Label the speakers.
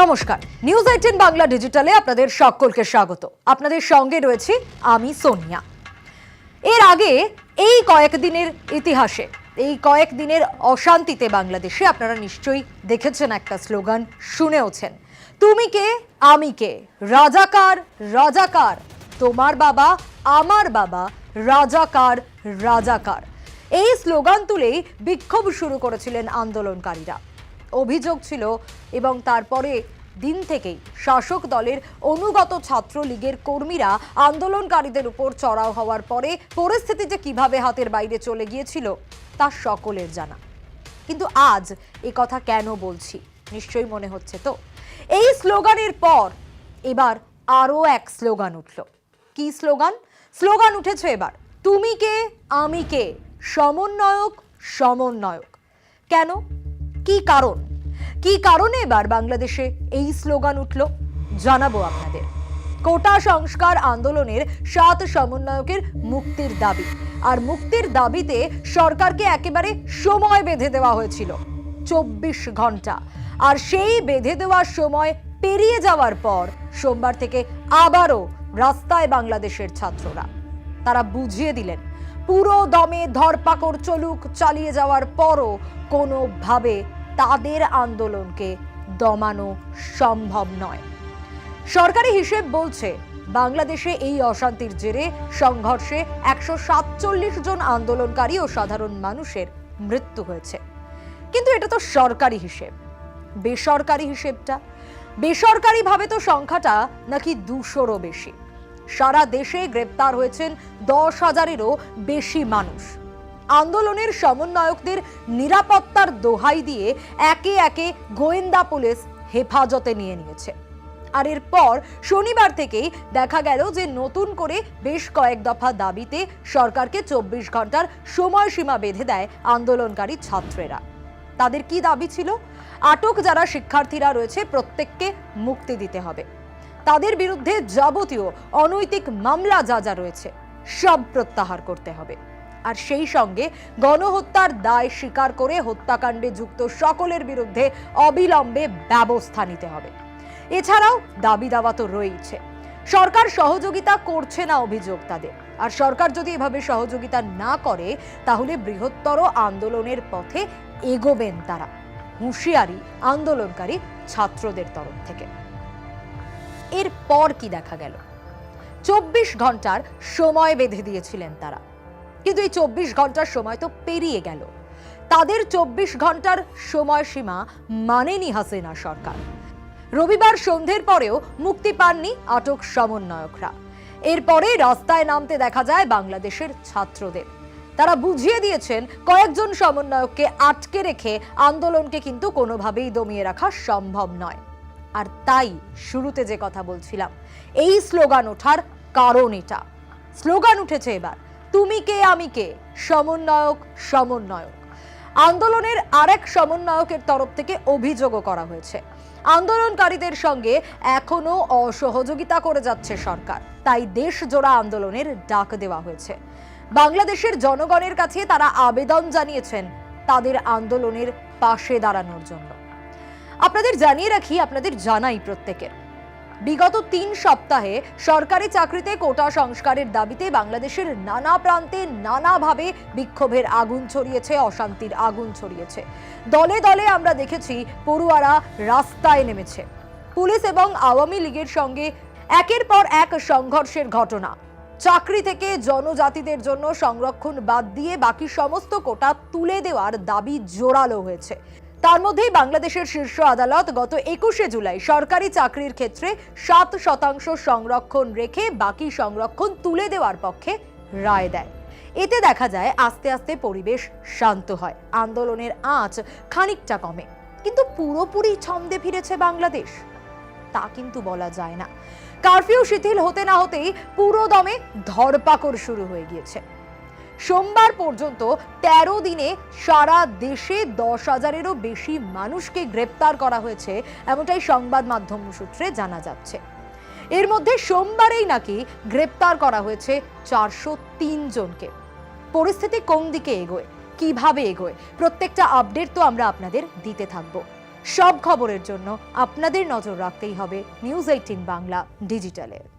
Speaker 1: নমস্কার। News eighteen Bangla ডিজিটালে আপনাদের সকলকে স্বাগত। আপনাদের সঙ্গে রয়েছি আমি সোনিয়া। এর আগে এই কয়েকদিনের ইতিহাসে, এই কয়েকদিনের অশান্তিতে বাংলাদেশে আপনারা নিশ্চয়ই দেখেছেন একটা স্লোগান, শুনেওছেন। তুমি কে? আমি কে? রাজাকার রাজাকার। তোমার বাবা, আমার বাবা, রাজাকার রাজাকার। এই স্লোগান তুলেই বিক্ষোভ শুরু করেছিলেন আন্দোলনকারীরা। অভিযোগ ছিল এবং তারপরে দিন থেকেই শাসক দলের অনুগত ছাত্রলীগের কর্মীরা আন্দোলনকারীদের উপর চড়াও হওয়ার পরে পরিস্থিতি যে কীভাবে হাতের বাইরে চলে গিয়েছিল তা সকলের জানা। কিন্তু আজ এ কথা কেন বলছি, নিশ্চয়ই মনে হচ্ছে তো? এই স্লোগানের পর এবার আরও এক স্লোগান উঠল। কি স্লোগান? স্লোগান উঠেছে এবার, তুমি কে, আমি কে? সমন্বয়ক সমন্বয়ক। কেন? কি কারণ? কি কারণে এবার বাংলাদেশে এই স্লোগান উঠল? জানাব আপনাদের। কোটা সংস্কার আন্দোলনের সাত সমন্বয়কের মুক্তির দাবি। আর মুক্তির দাবিতে সরকারকে একেবারে সময় বেঁধে দেওয়া হয়েছিল, চব্বিশ ঘণ্টা আর সেই বেঁধে দেওয়ার সময় পেরিয়ে যাওয়ার পর সোমবার থেকে আবারও রাস্তায় বাংলাদেশের ছাত্ররা। তারা বুঝিয়ে দিলেন, পুরো দমে ধরপাকড় চলুক চালিয়ে যাওয়ার পরও কোনোভাবে তাদের আন্দোলনকে দমানো সম্ভব নয়। সরকারি হিসেব বলছে, বাংলাদেশে এই অশান্তির জেরে সংঘর্ষে একশো সাতচল্লিশ জন আন্দোলনকারী ও সাধারণ মানুষের মৃত্যু হয়েছে। কিন্তু এটা তো সরকারি হিসেব। বেসরকারি হিসেবটা? বেসরকারিভাবে তো সংখ্যাটা নাকি দুশোরও বেশি। সারা দেশে গ্রেপ্তার হয়েছেন দশ হাজারেরও বেশি মানুষ। আন্দোলনের সমন্বয়কদের নিরাপত্তার দোহাই দিয়ে একে একে গোয়েন্দা পুলিশ হেফাজতে নিয়ে নিয়েছে। আর এরপর শনিবার থেকেই দেখা গেল যে নতুন করে বেশ কয়েক দফা দাবিতে সরকারকে চব্বিশ ঘণ্টার সময়সীমা বেঁধে দেয় আন্দোলনকারী ছাত্রেরা। তাদের কি দাবি ছিল? আটক যারা শিক্ষার্থীরা রয়েছে প্রত্যেককে মুক্তি দিতে হবে। তাদের বিরুদ্ধে যাবতীয় অনৈতিক মামলা যা যা রয়েছে সব প্রত্যাহার করতে হবে। আর সেই সঙ্গে গণহত্যার দায় স্বীকার করে হত্যাকাণ্ডে যুক্ত সকলের বিরুদ্ধে অবিলম্বে ব্যবস্থা নিতে হবে। এছাড়াও দাবি দাওয়া তো রয়েছে সরকার সহযোগিতা করছে না অভিযোগ তাদের। আর সরকার যদি এভাবে সহযোগিতা না করে, তাহলে বৃহত্তর আন্দোলনের পথে এগোবেন তারা। হুঁশিয়ারি আন্দোলনকারী ছাত্রদের তরফ থেকে। এরপর কি দেখা গেল? চব্বিশ ঘণ্টার সময় বেঁধে দিয়েছিলেন তারা। কিন্তু এই চব্বিশ ঘণ্টার সময় তো পেরিয়ে গেল। তাদের চব্বিশ ঘণ্টার সময়সীমা মানেনি হাসিনা সরকার। রবিবার সন্ধ্যের পরেও মুক্তি পাননি আটক সমন্বয়করা। এরপরে রাস্তায় নামতে দেখা যায় বাংলাদেশের ছাত্রদের। তারা বুঝিয়ে দিয়েছেন, কয়েকজন সমন্বয়ককে আটকে রেখে আন্দোলনকে কিন্তু কোনোভাবেই দমিয়ে রাখা সম্ভব নয়। আর তাই শুরুতে যে কথা বলছিলাম, এই স্লোগান ওঠার কারণ এটা। স্লোগান উঠেছে এবার তুমি কে, আমি কে? সমন্বয়ক সমন্বয়ক। আন্দোলনের আরেক সমন্বয়কের তরফ থেকে অভিযোগও করা হয়েছে। আন্দোলনকারীদের সঙ্গে এখনও অসহযোগিতা করে যাচ্ছে সরকার। তাই দেশ জোড়া আন্দোলনের ডাক দেওয়া হয়েছে। বাংলাদেশের জনগণের কাছে তারা আবেদন জানিয়েছেন তাদের আন্দোলনের পাশে দাঁড়ানোর জন্য। আপনাদের জানিয়ে রাখি, আপনাদের জানাই প্রত্যেকের। বিগত তিন সপ্তাহে সরকারি চাকরিতে কোটা সংস্কারের দাবিতে বাংলাদেশের নানা প্রান্তে নানাভাবে বিক্ষোভের আগুন ছড়িয়েছে, অশান্তির আগুন ছড়িয়েছে। দলে দলে আমরা দেখেছি পড়ুয়ারা রাস্তায় নেমেছে। পুলিশ এবং আওয়ামী লীগের সঙ্গে একের পর এক সংঘর্ষের ঘটনা। চাকরি থেকে জনজাতিদের জন্য সংরক্ষণ বাদ দিয়ে বাকি সমস্ত কোটা তুলে দেওয়ার দাবি জোরালো হয়েছে। তার মধ্যেই বাংলাদেশের শীর্ষ আদালত গত একুশে জুলাই সরকারি চাকরির ক্ষেত্রে সাত শতাংশ সংরক্ষণ রেখে বাকি সংরক্ষণ তুলে দেওয়ার পক্ষে রায় দেয়। এতে দেখা যায়, আস্তে আস্তে পরিবেশ শান্ত হয়। আন্দোলনের আঁচ খানিকটা কমে। কিন্তু পুরোপুরি ছন্দে ফিরেছে বাংলাদেশ। তা কিন্তু বলা যায় না। কারফিউ শিথিল হতে না হতেই পুরো দমে ধরপাকড় শুরু হয়ে গিয়েছে। সোমবার পর্যন্ত ১৩ দিনে সারা দেশে দশ হাজারেরও বেশি মানুষকে গ্রেপ্তার করা হয়েছে, এমনটাই সংবাদ মাধ্যম সূত্রে জানা যাচ্ছে। এর মধ্যে সোমবারেই নাকি গ্রেপ্তার করা হয়েছে চারশো জনকে। পরিস্থিতি কোন দিকে এগোয়? কীভাবে এগোয়? প্রত্যেকটা আপডেট তো আমরা আপনাদের দিতে থাকব। সব খবরের জন্য আপনাদের নজর রাখতেই হবে নিউজ এইটিন বাংলা ডিজিটালের